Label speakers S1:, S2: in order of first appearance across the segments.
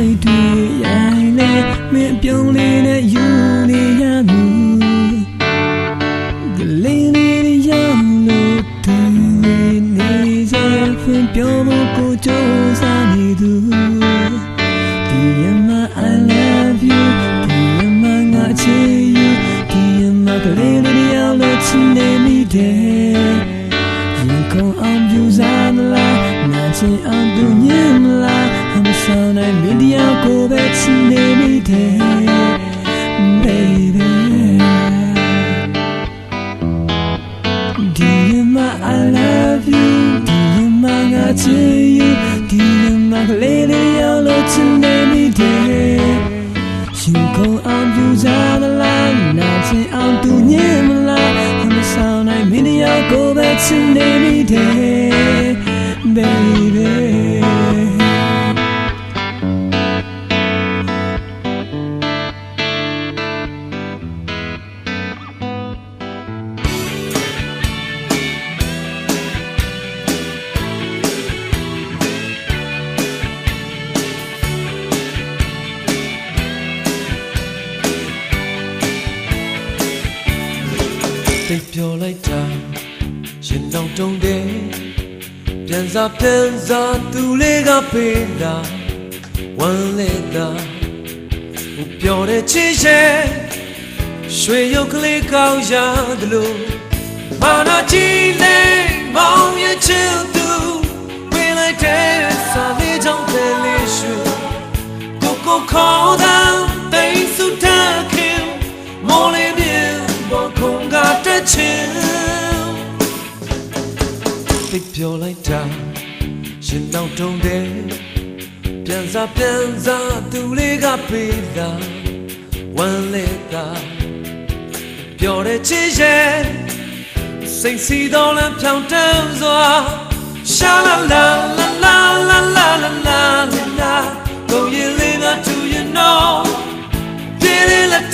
S1: စိတ်တွေရိုင်းလေမင်းပြုံးလေးနဲ့ယူနေရမှုကလေးလေးရောက်လို့တူနေကြဖွင့်ပြောဖို့ကိုကြိုးစားနေသူ Diyama I love you Diyama nga chee you Diyama ကလေးလေးရောက်လို့ချင်နေမိတယ်ရင်ခုန်အောင်ပြူစားမလားနာချင်အောင်သူညင်မလား ないミディア個別で見てベイベー DMI I love you DMI がつゆ DMI がレディアのつで見て信仰アンビューザーならなぜアントニムラ話さないミディア個別で見て ပြော
S2: လိုက်တာရှင်တောင်တုံးတယ်ပြန်စားပြန်စားသူလေးကပေးတာဝမ်းလေတာဟိုပြောတဲ့ချစ်ရဲ့ရွှေရုပ်ကလေးကောင်းရတယ်လို့မာနာကြည့်လေမောင်ရဲ့ချစ်သူပေးလိုက်တဲ့စာလေးကြောင့်တယ်လေးရွှေကိုကိုခေါ်တာတိတ်ဆုထားခင်မော်လေး ပြောလိုက်တာရှင်တော့တုံးတယ်ပြန်စားပြန်စားသူလေးကပေးတာဝမ်းလေတာပြောတဲ့ချစ်ရဲ့စိတ်စီတော်လမ်းဖြောင်းတန်းစွာရှာလာလာလာလာလာလာလာလာလာကိုရင်လေးက to you know ပြည့်လေးလက်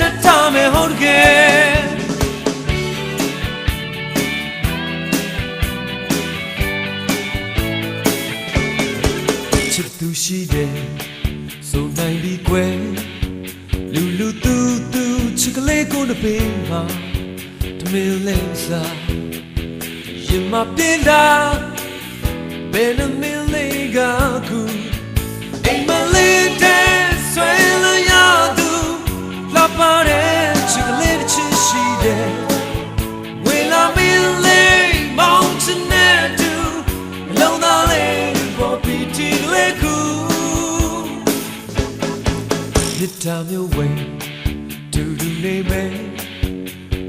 S2: တာမျိုးဝဲဒူဒူနေမယ်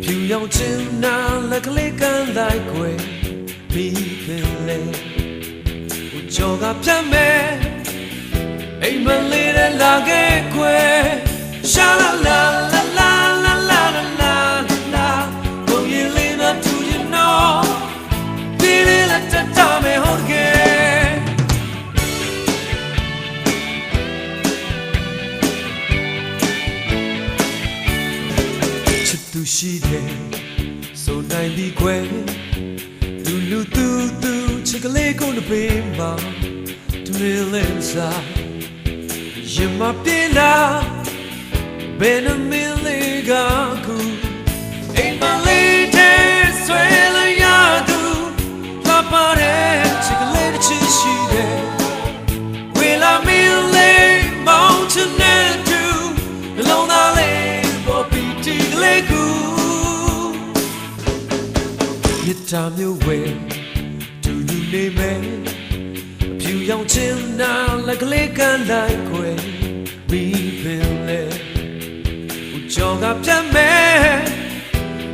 S2: ဖြူရောင်ချင်နာလက်ကလေးကန်လိုက်ခွေပြီးပင်လေဟိုကြောကပြတ်မယ်အိမ်မလေးတဲ့လာခဲ့ gonna be mom drill inside you might be now been a million gaku ain't my latest swell ya do la pare chicle chi shi de will i mill mountain and do alone i lay for be tigle ku you time you way နေမယ်အဖြူရောင်ချင်နာလက်ကလေးကန်လိုက်ခွေပြီးပင်လေဦးကြောကပြတ်မယ်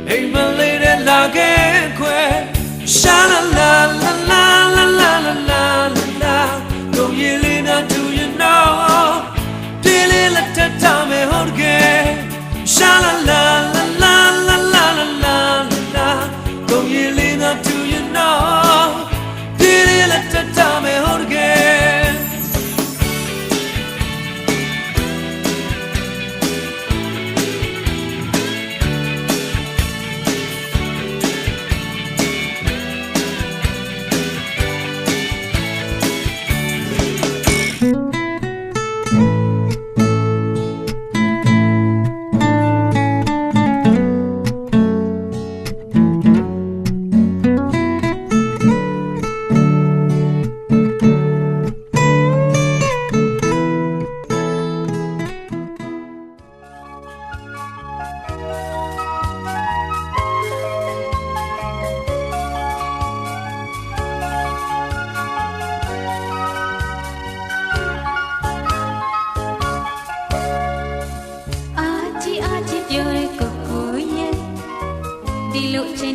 S2: အိမ်မလေးတဲ့လာခဲ့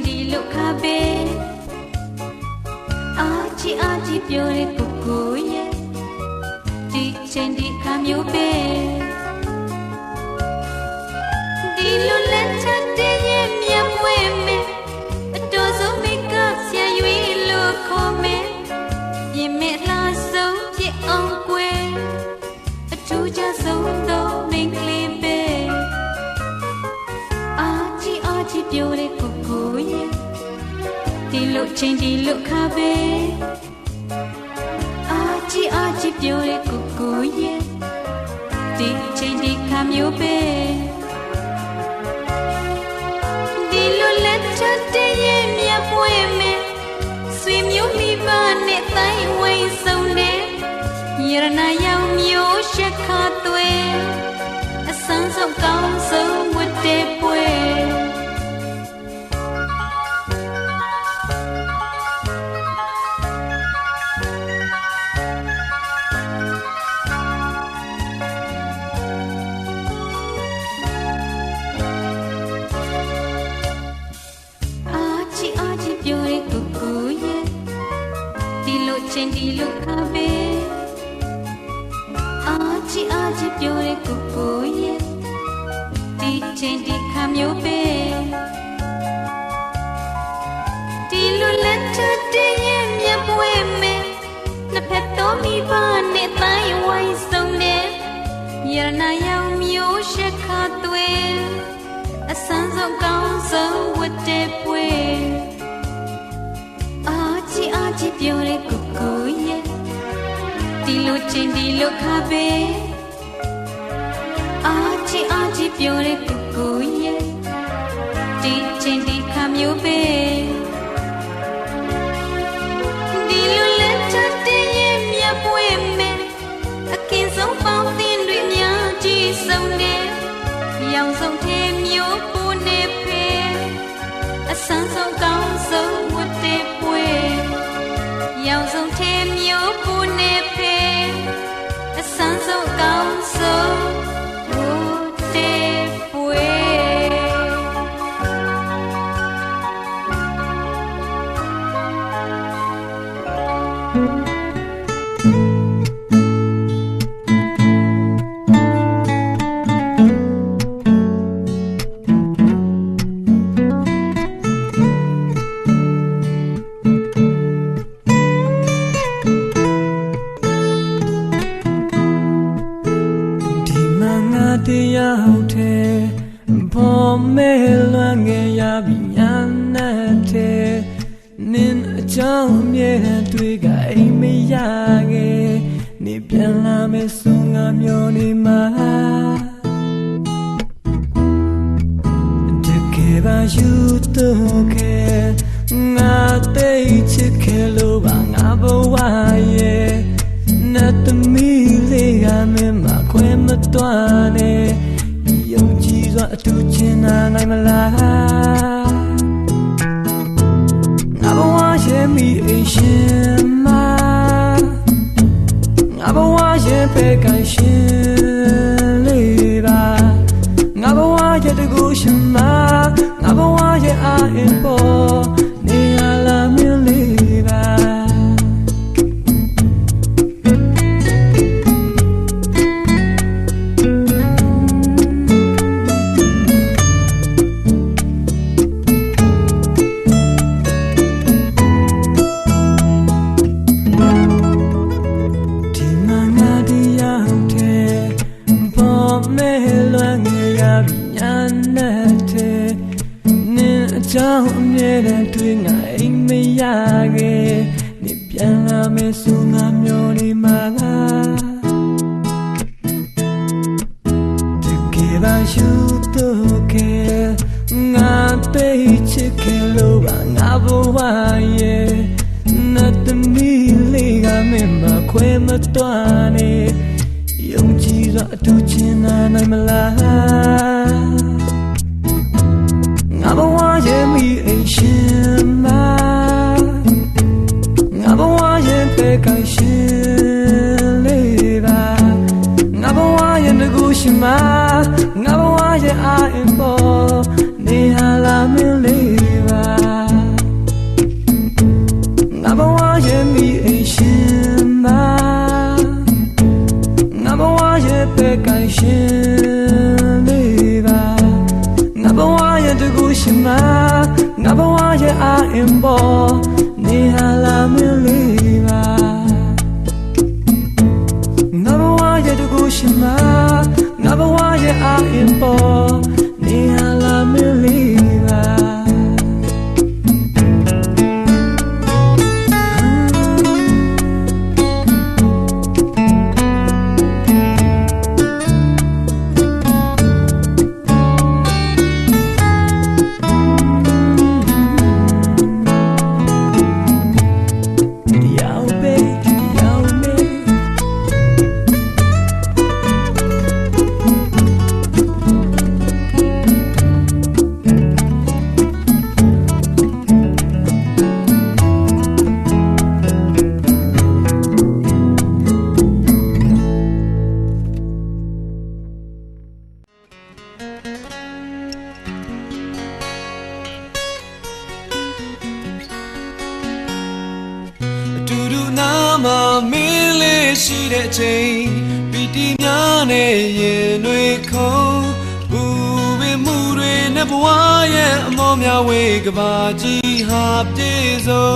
S2: လို့
S3: ချင်းဒီလို့ခါပဲအာချီအာချီပြောတဲ့ကိုကိုရဲ့ဒီချင်းဒီခါမျိုးပဲဒီလိုလက်ထပ်တဲ့ရဲ့မြတ်မွေးမယ်အတော်ဆုံးမိကပ်ဆရာရွေးလို့ခေါ်မယ်ပြင်မဲ့လှဆုံးဖြစ်အောင်ကွယ်အထူးခြားဆုံးသောမိန်းကလေးပဲအာချီအာချီပြောတဲ့ကိုကိုရဲ့ဒီ လိုချင်းဒီလိုခါပဲအာချီအာချီပြောတဲ့ကိုကိုရဲ့ဒီချင်းဒီခါမျိုးပဲဒီလိုလက်ချက်တည်းရဲ့မြတ်ပွေမယ်ဆွေမျိုးမိဘနဲ့တိုင်းဝိုင်းဆုံးတဲ့ရဏရောင်မျိုးရှက်ခါသွဲအဆန်းဆုံးကောင်းဆုံး မျိုးပဲဒီလိုလက်ထပ်တဲ့ရဲ့မြတ်ပွဲမယ်နှစ်ဖက်တော်မိဘနဲ့တိုင်းဝိုင်းဆုံးတဲ့ရဏရောင်မျိုးရှက်ခါသွဲအဆန်းဆုံးကောင်းဆုံးဝတ်တဲ့ပွဲအာချီအာချီပြောတဲ့ကိုကိုရဲ့ဒီလိုချင်းဒီလိုခါပဲအာချီအာချီပြောတဲ့ကို မျိုးပဲဒီလိုလက်ထပ်တဲ့ရဲ့မြတ်ပွဲမယ်အကင်ဆုံးပေါင်းသင်တွေများကြီးဆုံးတဲ့ရောင်စုံသေးမျိုးပူနေဖေအဆန်းဆုံးကောင်း ငါတ
S1: ရားတဲ့ဘောမဲလွမ်းငယ်ရပြီညာနဲ့တဲ့နင်းအကြောင်းအမြဲတမ်းတွေ့ကအိမ်မရခဲ့နေပြန်လာမယ်ဆိုငါမျောနေမှာတကယ်ပါယူတော့ခဲ့ငါတိတ်ချစ်ခဲ့လို့ ခွဲမတွားနဲ့ယုံကြည်စွာအတူချင်နာနိုင်မလားငါဘဝရဲ့မိအိမ်ရှင်မငါဘဝရဲ့ပဲကန်ရှင်လေးပါငါဘဝရဲ့တကူရှင်မငါဘဝရဲ့အာအင်ပေါ် အကြောင်းအမြဲတမ်းတွေ့ငါအိမ်မရခဲ့နေပြန်လာမယ်ဆိုငါမျောနေမှာလားတကယ်ပါယူတော့ခဲ့ငါတိတ်ချစ်ခဲ့လို့ပါငါဘဝရဲ့နတ်သမီးလေးကမင်းမခွဲမတွားနဲ့ယုံကြည်စွာအတူချင်နာနိုင်မလား မှာငါဘဝရဲ့အာအင်ပေါ်နေဟာလာမင်းလေးပါငါဘဝရဲ့မိအိမ်ရှင်မှာငါဘဝရဲ့ပဲကိုင်ရှင်လေးပါငါဘဝရဲ့တကူရှင်မှာငါဘဝရဲ့အာအင်ပေါ်
S2: ရှိတဲ့အချိန်ပီတီများနဲ့ရင်တွေခုံဘူပင်မှုတွေနဲ့ဘဝရဲ့အမောများဝေးကဘာကြီးဟာပြည့်စုံ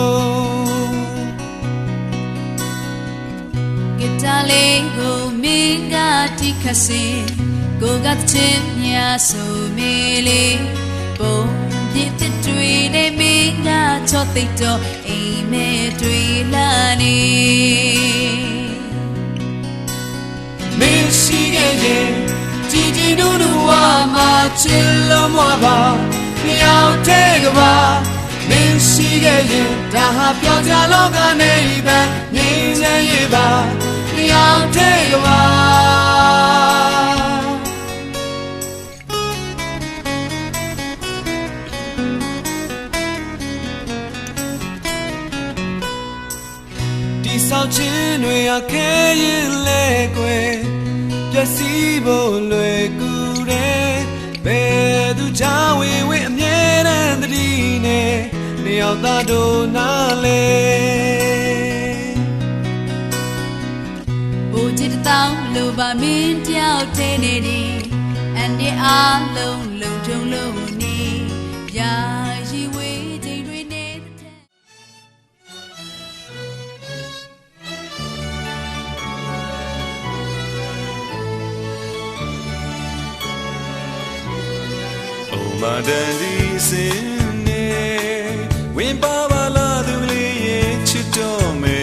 S4: ဂီတာလေးကိုမင်းကတိခတ်စေကိုကချင်များဆိုမေးလေးပုံပြစ်တဲ့တွေနဲ့မင်းကချော့သိပ်တော့အိမ်မဲတွေလာနေ
S2: မင်းရှိခဲ့ရင်ကြည်ကြည်နူးနူးဝါမှာချစ်လို့မပါမြောက်တဲ့ကပါမင်းရှိခဲ့ရင်ဒါဟာပြောင်းကြလောကနေပဲငြိမ်းချမ်းရေးပါမြောက်တဲ့ကပါဒီဆောက်ခြင်းတွေအခဲရင်လဲကွယ်ပျက်စီး ဖို့လွယ်ကူတယ်ဘယ်သူချဝေဝေအမြဲတမ်းတတိနဲ့နေအောင်သာတို့နားလဲ
S4: ဘိုးချစ်တောင်းလို့ပါမင်းတယောက်တည်းနေနေအန်ဒီအားလုံးလုံထုံလုံးနေရာ
S2: မတန်ဒီစင်နေဝင်ပါပါလာသူလေးရဲ့ချစ်တော်မယ်